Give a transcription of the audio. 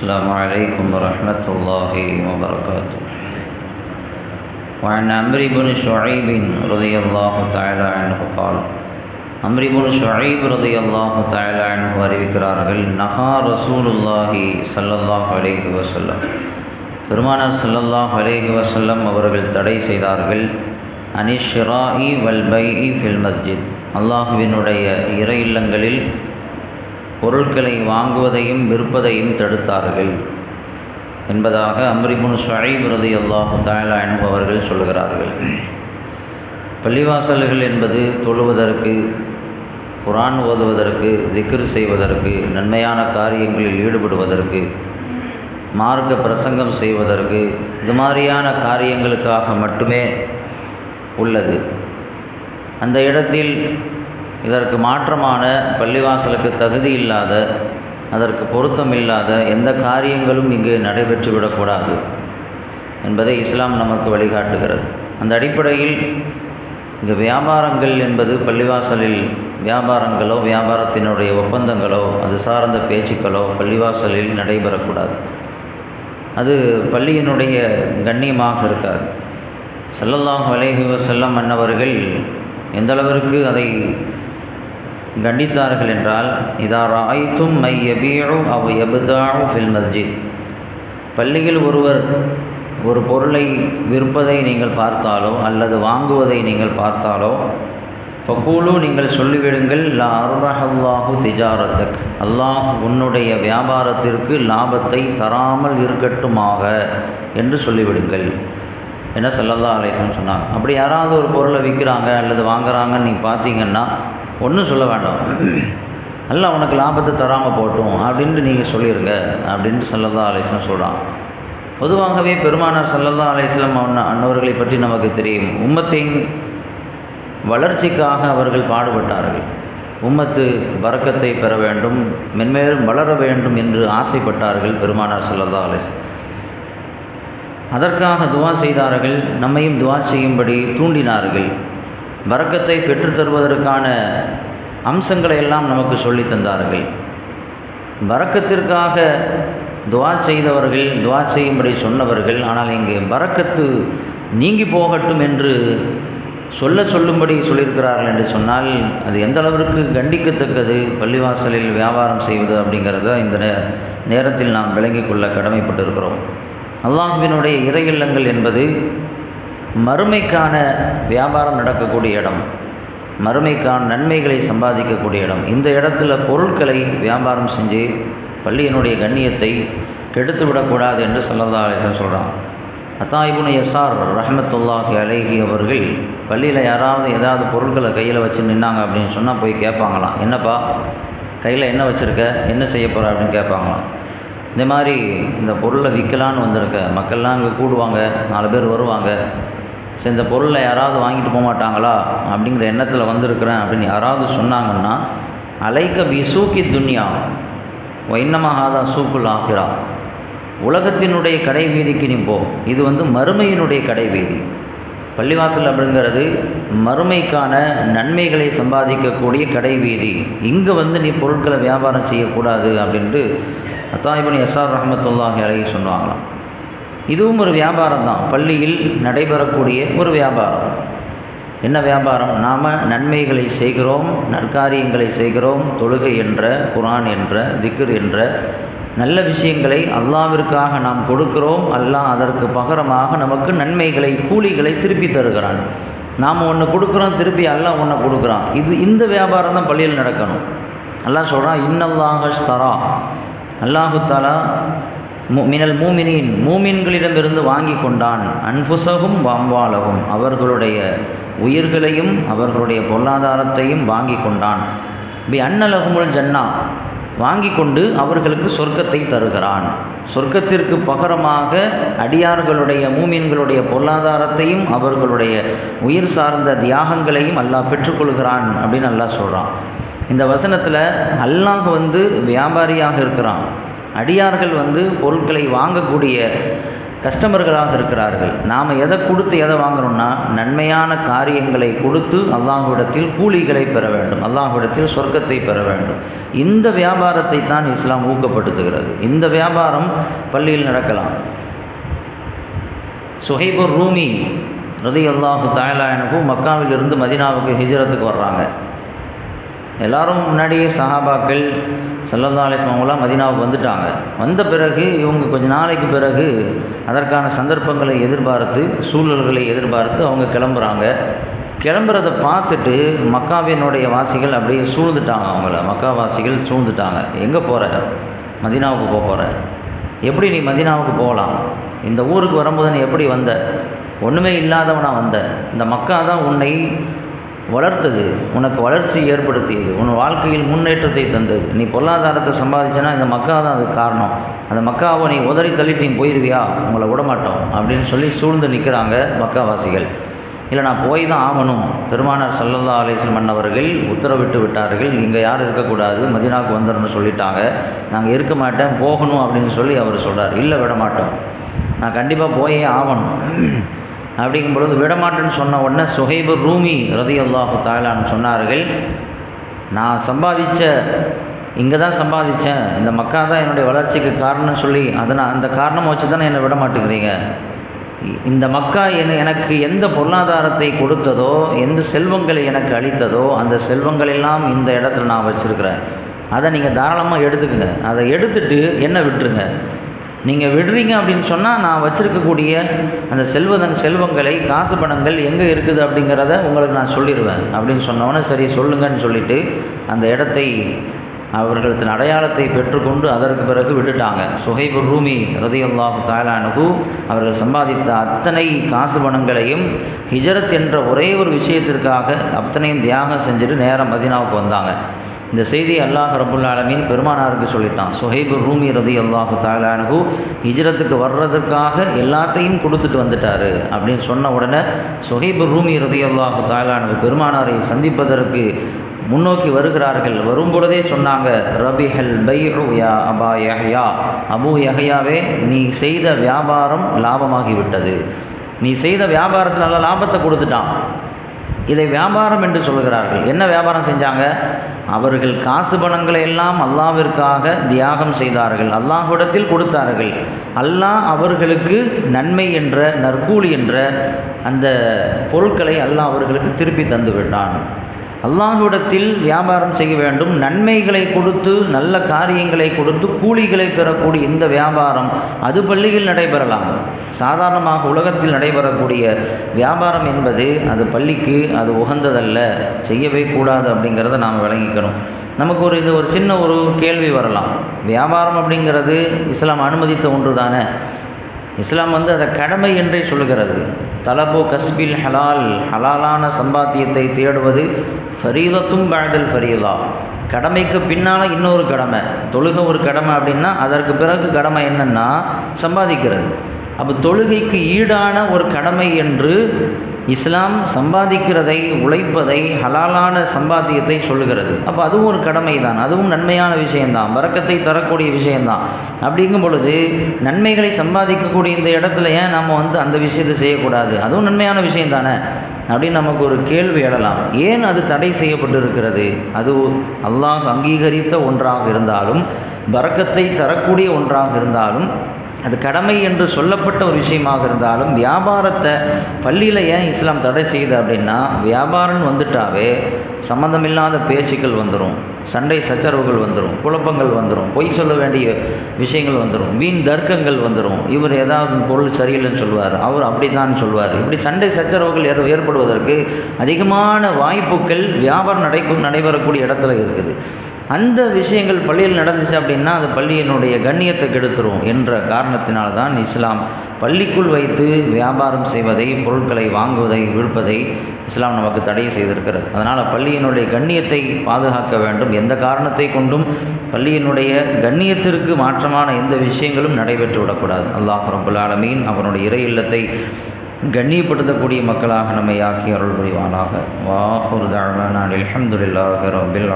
السلام عليكم ورحمة الله وبركاته وعن عمرو بن شعيب رضي الله تعالى عنه قال அம்ரி புன் ஷுஐப் ரதி அல்லாஹு தாலா அன்ஹு அறிவிக்கிறார்கள் நஹா ரசூலுல்லாஹி ஸல்லல்லாஹு அலைஹி வஸல்லம் பெருமானார் ஸல்லல்லாஹு அலைஹி வஸல்லம் அவர்கள் தடை செய்தார்கள் அனிஷ்ராஇ வல் பைஇ ஃபில் மஸ்ஜித் அல்லாஹுவினுடைய இறை இல்லங்களில் பொருட்களை வாங்குவதையும் விற்பதையும் தடுத்தார்கள். என்பதாக அம்ரிபுன் ஷுஐப் ரதி அல்லாஹு தாயலா என்பவர்கள் அவர்கள் சொல்லுகிறார்கள். பள்ளிவாசல்கள் என்பது தொழுவதற்கு குரான் ஓதுவதற்கு திக்ரு செய்வதற்கு நன்மையான காரியங்களில் ஈடுபடுவதற்கு மார்க்க பிரசங்கம் செய்வதற்கு இது மாதிரியான காரியங்களுக்காக மட்டுமே உள்ளது. அந்த இடத்தில் இதற்கு மாற்றமான பள்ளிவாசலுக்கு தகுதி இல்லாத அதற்கு பொருத்தம் இல்லாத எந்த காரியங்களும் இங்கு நடைபெற்றுவிடக்கூடாது என்பதை இஸ்லாம் நமக்கு வழிகாட்டுகிறது. அந்த அடிப்படையில் இந்த வியாபாரங்கள் என்பது பள்ளிவாசலில் வியாபாரங்களோ வியாபாரத்தினுடைய ஒப்பந்தங்களோ அது சார்ந்த பேச்சுக்களோ பள்ளிவாசலில் நடைபெறக்கூடாது. அது பள்ளியினுடைய கண்ணியமாக இருக்காது. செல்லல்லாஹ் வலைஹி செல்லம் அன்னவர்கள் எந்தளவிற்கு அதை கண்டித்தார்கள் என்றால் இதா ராய்த்தும் மை எபியு அவ் எபுதாவு ஃபில் மஸ்ஜித். பள்ளியில் ஒருவர் ஒரு பொருளை விற்பதை நீங்கள் பார்த்தாலோ அல்லது வாங்குவதை நீங்கள் பார்த்தாலோ ஃபக்கூலு நீங்கள் சொல்லிவிடுங்கள் லா அருரஹல்லாஹு திஜாரத்துக். அல்லாஹ் உன்னுடைய வியாபாரத்திற்கு லாபத்தை தராமல் இருக்கட்டுமாக என்று சொல்லிவிடுங்கள். என்ன சொல்லல்லா அலைக்கும் சொன்னாங்க. அப்படி யாராவது ஒரு பொருளை விற்கிறாங்க அல்லது வாங்குறாங்கன்னு நீங்கள் பார்த்தீங்கன்னா ஒன்றும் சொல்ல வேண்டாம். அல்ல உனக்கு லாபத்தை தராமல் போட்டும் அப்படின்ட்டு நீங்கள் சொல்லிடுங்க அப்படின்ட்டு சொல்லல்லா அலைக்கும் சொல்கிறான் பொதுவாகவே பெருமானார் சல்லல்லா அலையம் அவன் அன்னவர்களை பற்றி நமக்கு தெரியும். உம்மத்தின் வளர்ச்சிக்காக அவர்கள் பாடுபட்டார்கள். உம்மத்து வரக்கத்தை பெற வேண்டும் மென்மேலும் வளர வேண்டும் என்று ஆசைப்பட்டார்கள் பெருமானார் சல்லல்லா அலையம் அதற்காக துவா செய்தார்கள் நம்மையும் துவா செய்யும்படி தூண்டினார்கள். வரக்கத்தை பெற்றுத்தருவதற்கான அம்சங்களை எல்லாம் நமக்கு சொல்லி தந்தார்கள். வரக்கத்திற்காக துவா செய்தவர்கள் துவா செய்யும்படி சொன்னவர்கள் ஆனால் இங்கே வரக்கத்து நீங்கி போகட்டும் என்று சொல்ல சொல்லும்படி சொல்லியிருக்கிறார்கள் என்று சொன்னால் அது எந்த அளவிற்கு கண்டிக்கத்தக்கது? பள்ளிவாசலில் வியாபாரம் செய்வது அப்படிங்கிறத இந்த நேரத்தில் நாம் விளங்கிக் கொள்ள கடமைப்பட்டிருக்கிறோம். அல்லாஹுவினுடைய இறையில்லங்கள் என்பது மறுமைக்கான வியாபாரம் நடக்கக்கூடிய இடம் மறுமைக்கான நன்மைகளை சம்பாதிக்கக்கூடிய இடம். இந்த இடத்துல பொருட்களை வியாபாரம் செஞ்சு பள்ளியினுடைய கண்ணியத்தை கெடுத்து விடக்கூடாது என்று சொல்லதா சொல்கிறான் அத்தாயிபுன் எஸ்ஆர் ரஹமத்துல்லாஹி அலேஹி அவர்கள் பள்ளியில் யாராவது ஏதாவது பொருட்களை கையில் வச்சு நின்னாங்க அப்படின்னு சொன்னால் போய் கேட்பாங்களாம் என்னப்பா கையில் என்ன வச்சுருக்க என்ன செய்ய போகிற அப்படின்னு கேட்பாங்களாம் இந்த மாதிரி இந்த பொருளை விற்கலான்னு வந்திருக்க மக்கள்லாம் இங்கே கூடுவாங்க நாலு பேர் வருவாங்க சரி இந்த பொருளை யாராவது வாங்கிட்டு போக மாட்டாங்களா? அப்படிங்கிற எண்ணத்தில் வந்திருக்கிறேன் அப்படின்னு யாராவது சொன்னாங்கன்னா அலைக்க விசூக்கி துன்யா வைன்னமஹாதா சூக்குல் ஆகிறா உலகத்தினுடைய கடை வீதிக்கு நீ போ. இது வந்து மறுமையினுடைய கடை வீதி பள்ளிவாசல் அப்படிங்கிறது மறுமைக்கான நன்மைகளை சம்பாதிக்கக்கூடிய கடை வீதி இங்கே வந்து நீ பொருட்களை வியாபாரம் செய்யக்கூடாது அப்படின்ட்டு அத்தாயிபன் எஸ்ஆர் ரஹமத்துல்லாஹி அழகி சொன்னாங்களாம். இதுவும் ஒரு வியாபாரம் தான் பள்ளியில் நடைபெறக்கூடிய ஒரு வியாபாரம். என்ன வியாபாரம்? நாம் நன்மைகளை செய்கிறோம் நற்காரியங்களை செய்கிறோம் தொழுகை என்ற குரான் என்ற திக்ர் என்ற நல்ல விஷயங்களை அல்லாவிற்காக நாம் கொடுக்கிறோம். அல்லாஹ் அதற்கு பகரமாக நமக்கு நன்மைகளை கூலிகளை திருப்பி தருகிறான். நாம் ஒன்று கொடுக்குறோம் திருப்பி அல்லாஹ் ஒன்று கொடுக்குறான். இது இந்த வியாபாரம் தான் பள்ளியில் நடக்கணும். அல்லாஹ் சொல்கிறான் இன்னல்லாஹ் தரா அல்லாஹு தாலா மினல் மூமினின் மூமின்களிடமிருந்து வாங்கி கொண்டான். அன்புசகும் வாம்பாலகும் அவர்களுடைய உயிர்களையும் அவர்களுடைய பொருளாதாரத்தையும் வாங்கி கொண்டான். பி அன்னலகுமுல் ஜன்னா. வாங்கி கொண்டு அவர்களுக்கு சொர்க்கத்தை தருகிறான். சொர்க்கத்திற்கு பகரமாக அடியார்களுடைய மூமின்களுடைய பொருளாதாரத்தையும் அவர்களுடைய உயிர் சார்ந்த தியாகங்களையும் அல்லாஹ் பெற்றுக்கொள்கிறான் அப்படின்னு அல்லாஹ் சொல்கிறான் இந்த வசனத்தில் அல்லாஹ் வந்து வியாபாரியாக இருக்கிறான். அடியார்கள் வந்து பொருட்களை வாங்கக்கூடிய கஸ்டமர்களாக இருக்கிறார்கள். நாம் எதை கொடுத்து எதை வாங்குறோம்னா நன்மையான காரியங்களை கொடுத்து அல்லாஹ்விடத்தில் கூலிகளை பெற வேண்டும். அல்லாஹ்விடத்தில் சொர்க்கத்தை பெற வேண்டும். இந்த வியாபாரத்தை தான் இஸ்லாம் ஊக்கப்படுத்துகிறது. இந்த வியாபாரம் பள்ளியில் நடக்கலாம். சுஹைபுர் ரூமி ரதி அல்லாஹு தாயலாயனுக்கும் மக்காவிலிருந்து மதினாவுக்கு ஹிஜரத்துக்கு வர்றாங்க. எல்லாரும் முன்னாடியே சஹாபாக்கள் சல்லல்லா அவங்களாம் மதினாவுக்கு வந்துட்டாங்க. வந்த பிறகு இவங்க கொஞ்ச நாளைக்கு பிறகு அதற்கான சந்தர்ப்பங்களை எதிர்பார்த்து சூழல்களை எதிர்பார்த்து அவங்க கிளம்புறாங்க. கிளம்புறதை பார்த்துட்டு மக்காவினுடைய வாசிகள் அப்படியே சூழ்ந்துட்டாங்க அவங்கள. மக்கா வாசிகள் சூழ்ந்துட்டாங்க. எங்கே போகிற மதினாவுக்கு போக போகிற எப்படி நீ மதினாவுக்கு போகலாம்? இந்த ஊருக்கு வரும்போது நீ எப்படி வந்த? ஒன்றுமே இல்லாதவனாக வந்த. இந்த மக்கா தான் உன்னை வளர்த்தது உனக்கு வளர்ச்சி ஏற்படுத்தியது உன் வாழ்க்கையில் முன்னேற்றத்தை தந்தது. நீ பொருளாதாரத்தை சம்பாதிச்சனா இந்த மக்கா தான் அதுக்கு காரணம். அந்த மக்காவை நீ உதறி தள்ளிட்டு நீ போயிடுவியா உங்களை விடமாட்டோம் அப்படின்னு சொல்லி சூழ்ந்து நிற்கிறாங்க மக்காவாசிகள். இல்லை நான் போய் தான் ஆகணும். பெருமானார் சல்லல்லா அலிஸ்லம் மன்னவர்கள் உத்தரவிட்டு விட்டார்கள். இங்கே யாரும் இருக்கக்கூடாது மதினாவுக்கு வந்துடணும்னு சொல்லிட்டாங்க. நாங்கள் இருக்க மாட்டேன் போகணும் அப்படின்னு சொல்லி அவர் சொல்கிறார் இல்லை விட மாட்டோம் நான் கண்டிப்பாக போயே ஆகணும். அப்படிங்கும் பொழுது விடமாட்டேன்னு சொன்ன உடனே சுஹைபு ரூமி ரதி அல்லாஹு தாலான்னு சொன்னார்கள் நான் சம்பாதிச்ச இங்கே தான் சம்பாதித்தேன் இந்த மக்கா தான் என்னுடைய வளர்ச்சிக்கு காரணம் சொல்லி அதை நான் அந்த காரணம் வச்சு தானே என்னை விட மாட்டேங்கிறீங்க. இந்த மக்கா என எனக்கு எந்த பொருளாதாரத்தை கொடுத்ததோ எந்த செல்வங்களை எனக்கு அளித்ததோ அந்த செல்வங்கள் எல்லாம் இந்த இடத்துல நான் வச்சுருக்கிறேன். அதை நீங்கள் தாராளமாக எடுத்துக்கங்க. அதை எடுத்துட்டு என்ன விட்டுருங்க. நீங்கள் விடுறீங்க அப்படின்னு சொன்னால் நான் வச்சுருக்கக்கூடிய அந்த செல்வதன் செல்வங்களை காசு பணங்கள் எங்கே இருக்குது அப்படிங்கிறத உங்களுக்கு நான் சொல்லிடுவேன். அப்படின்னு சொன்னவொன்னே சரி சொல்லுங்கன்னு சொல்லிட்டு அந்த இடத்தை அவர்களது அடையாளத்தை பெற்றுக்கொண்டு அதற்கு பிறகு விட்டுட்டாங்க. சுஹைபு ரூமி ரதியுல்லாஹு தாலானுகு அவர்கள் சம்பாதித்த அத்தனை காசு பணங்களையும் ஹிஜரத் என்ற ஒரே ஒரு விஷயத்திற்காக அத்தனையும் தியாகம் செஞ்சுட்டு நேரம் மதினாவுக்கு வந்தாங்க. இந்த செய்தி அல்லாஹ் ரபுல் ஆலமின் பெருமானாருக்கு சொல்லிட்டான் சுஹைபு ரூமி ரதி அல்லாஹு தாலானு ஹிஜ்ரத்துக்கு வர்றதுக்காக எல்லாத்தையும் கொடுத்துட்டு வந்துட்டாரு அப்படின்னு சொன்ன உடனே சுஹைபு ரூமி ரதி அல்லாஹு தாலானு பெருமானாரை சந்திப்பதற்கு முன்னோக்கி வருகிறார்கள். வரும் பொழுதே சொன்னாங்க ரபிஹல் பைரு யா அபா யஹ்யா அபு யஹ்யாவே நீ செய்த வியாபாரம் லாபமாகிவிட்டது. நீ செய்த வியாபாரத்தில் நல்ல லாபத்தை கொடுத்துட்டான். இதை வியாபாரம் என்று சொல்கிறார்கள் என்ன வியாபாரம் செஞ்சாங்க? அவர்கள் காசு பணங்களை எல்லாம் அல்லாவிற்காக தியாகம் செய்தார்கள். அல்லாஹ்விடத்தில் கொடுத்தார்கள். அல்லாஹ் அவர்களுக்கு நன்மை என்ற நற்கூலி என்ற அந்த பொருட்களை அல்லாஹ் அவர்களுக்கு திருப்பி தந்து விட்டான் அல்லாஹுடத்தில் வியாபாரம் செய்ய வேண்டும். நன்மைகளை கொடுத்து நல்ல காரியங்களை கொடுத்து கூலிகளை பெறக்கூடிய இந்த வியாபாரம் அது பள்ளியில் நடைபெறலாம். சாதாரணமாக உலகத்தில் நடைபெறக்கூடிய வியாபாரம் என்பது அது பள்ளிக்கு அது உகந்ததல்ல. செய்யவே கூடாது அப்படிங்கிறத நாம் விளங்கிக்கணும். நமக்கு ஒரு இது ஒரு சின்ன ஒரு கேள்வி வரலாம். வியாபாரம் அப்படிங்கிறது இஸ்லாம் அனுமதித்த ஒன்று தானே இஸ்லாம் வந்து அதை கடமை என்றே சொல்கிறது தலபு கஸ்பில் ஹலால் ஹலாலான சம்பாத்தியத்தை தேடுவது ஃபரீதத்தும் பேடல் ஃபரீதா. கடமைக்கு பின்னால் இன்னொரு கடமை தொழுகை ஒரு கடமை அப்படின்னா அதற்கு பிறகு கடமை என்னென்னா சம்பாதிக்கிறது. அப்போ தொழுகைக்கு ஈடான ஒரு கடமை என்று இஸ்லாம் சம்பாதிக்கிறதை உழைப்பதை ஹலாலான சம்பாத்தியத்தை சொல்லுகிறது. அப்போ அதுவும் ஒரு கடமை தான் அதுவும் நன்மையான விஷயம்தான். வரக்கத்தை தரக்கூடிய விஷயம்தான். அப்படிங்கும் பொழுது நன்மைகளை சம்பாதிக்கக்கூடிய இந்த இடத்துல ஏன் நம்ம வந்து அந்த விஷயத்தை செய்யக்கூடாது? அதுவும் நன்மையான விஷயம் தானே அப்படின்னு நமக்கு ஒரு கேள்வி எழலாம். ஏன் அது தடை செய்யப்பட்டிருக்கிறது? அது அல்லாஹ் அங்கீகரித்த ஒன்றாக இருந்தாலும் வரக்கத்தை தரக்கூடிய ஒன்றாக இருந்தாலும் அது கடமை என்று சொல்லப்பட்ட ஒரு விஷயமாக இருந்தாலும் வியாபாரத்தை பள்ளியில் ஏன் இஸ்லாம் தடை செய்யுது அப்படின்னா வியாபாரம் வந்துட்டாவே சம்மந்தமில்லாத பேச்சுக்கள் வந்துடும் சண்டை சச்சரவுகள் வந்துடும் குழப்பங்கள் வந்துடும் பொய் சொல்ல வேண்டிய விஷயங்கள் வந்துடும் வீண் தர்க்கங்கள் வந்துடும் இவர் ஏதாவது பொருள் சரியில்லைன்னு சொல்லுவார் அவர் அப்படி தான் சொல்லுவார் இப்படி சண்டை சச்சரவுகள் ஏற்ப ஏற்படுவதற்கு அதிகமான வாய்ப்புகள் வியாபாரம் நடை நடைபெறக்கூடிய இடத்துல இருக்குது. அந்த விஷயங்கள் பள்ளியில் நடந்துச்சு அப்படின்னா அது பள்ளியினுடைய கண்ணியத்தை கெடுத்துரும் என்ற காரணத்தினால்தான் இஸ்லாம் பள்ளிக்குள் வைத்து வியாபாரம் செய்வதை பொருட்களை வாங்குவதை விற்பதை இஸ்லாம் நமக்கு தடை செய்திருக்கிறது. அதனால் பள்ளியினுடைய கண்ணியத்தை பாதுகாக்க வேண்டும். எந்த காரணத்தை கொண்டும் பள்ளியினுடைய கண்ணியத்திற்கு மாற்றமான எந்த விஷயங்களும் நடைபெற்று விடக்கூடாது. அல்லாஹ் ரபுல் ஆலமீன் அவனுடைய இறை இல்லத்தை கண்ணியப்படுத்தக்கூடிய மக்களாக நம்மை ஆக்கி அருள் புரிவானாக வாஹுர் தாழ்வான அலமதுல்லாஹ் ரபில்